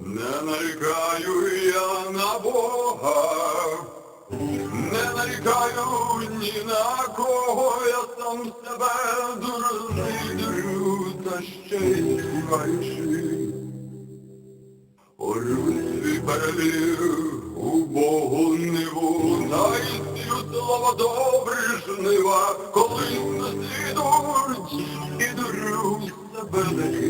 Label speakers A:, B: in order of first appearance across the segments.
A: Не нарікаю я на Бога, не нарікаю ні на кого, я сам себе дурний та ще й співаючи. Орю свій перелів у Богу ниву, найсію слава добре жнива, коли наслідуть і дурю себе таки,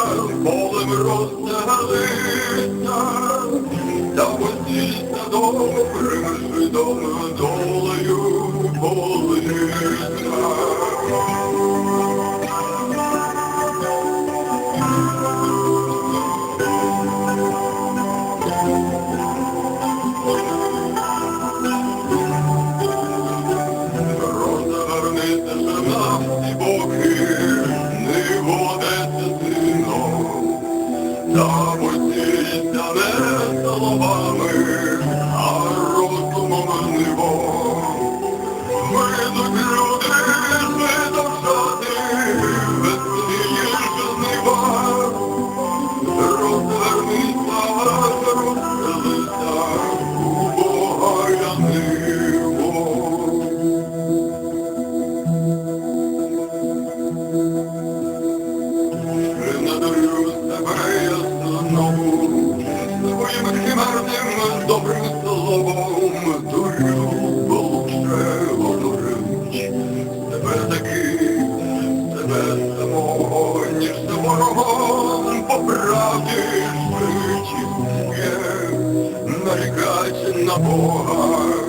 A: полем розстелися, та посійся добрим жидом долею полися. Не за ворогом по правді житі є нарікать на Бога